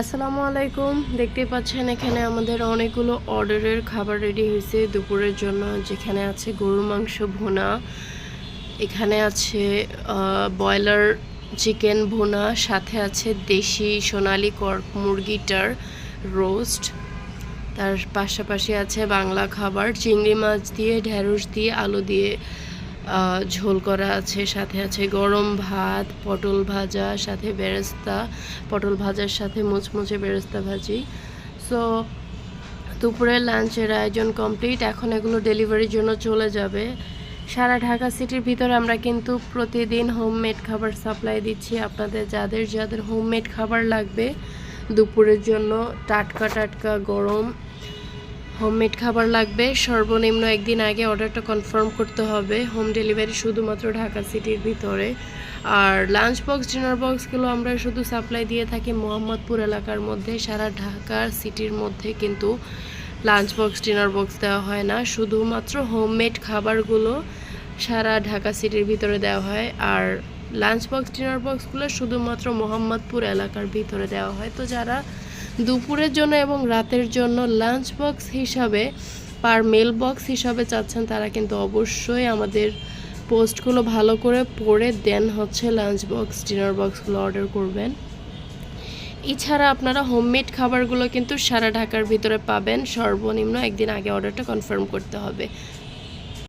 আসসালামু আলাইকুম। দেখতে পাচ্ছেন এখানে আমাদের অনেকগুলো অর্ডারের খাবার রেডি হয়েছে দুপুরের জন্য, যেখানে আছে গরুর মাংস ভুনা, এখানে আছে ব্রয়লার চিকেন ভুনা, সাথে আছে দেশি সোনালি কর্ক মুরগিটার রোস্ট, তার পাশাপাশি আছে বাংলা খাবার, চিংড়ি মাছ দিয়ে, ঢেঁড়স দিয়ে, আলু দিয়ে ঝোল করা আছে, সাথে আছে গরম ভাত, পটল ভাজা, সাথে বেরেস্তা, পটল ভাজার সাথে মুচমুচে বেরেস্তা ভাজি। সো দুপুরের লাঞ্চের আয়োজন কমপ্লিট এখন এগুলো ডেলিভারির জন্য চলে যাবে। সারা ঢাকা সিটির ভিতরে আমরা কিন্তু প্রতিদিন হোমমেড খাবার সাপ্লাই দিচ্ছি। আপনাদের যাদের যাদের হোমমেড খাবার লাগবে দুপুরের জন্য, টাটকা টাটকা গরম হোমমেড খাবার লাগবে। সর্বনিম্ন একদিন আগে অর্ডারটা কনফার্ম করতে হবে। হোম ডেলিভারি শুধুমাত্র ঢাকা সিটির ভিতরে। আর লাঞ্চ বক্স, ডিনার বক্সগুলো আমরা শুধু সাপ্লাই দিয়ে থাকি মোহাম্মদপুর এলাকার মধ্যে। সারা ঢাকা সিটির মধ্যে কিন্তু লাঞ্চ বক্স, ডিনার বক্স দেওয়া হয় না। শুধুমাত্র হোমমেড খাবারগুলো সারা ঢাকা সিটির ভিতরে দেওয়া হয়। আর লাঞ্চ বক্স, ডিনার বক্সগুলো শুধুমাত্র মোহাম্মদপুর এলাকার ভিতরে দেওয়া হয়। তো যারা দুপুরের জন্য এবং রাতের জন্য লাঞ্চ বক্স হিসাবে পার মেল বক্স হিসাবে চাচ্ছেন তারা কিন্তু অবশ্যই আমাদের পোস্টগুলো ভালো করে পড়ে দেন হচ্ছে লাঞ্চ বক্স ডিনার বক্সগুলো অর্ডার করবেন। এছাড়া আপনারা হোমমেড খাবারগুলো কিন্তু সারা ঢাকার ভিতরে পাবেন। সর্বনিম্ন একদিন আগে অর্ডারটা কনফার্ম করতে হবে।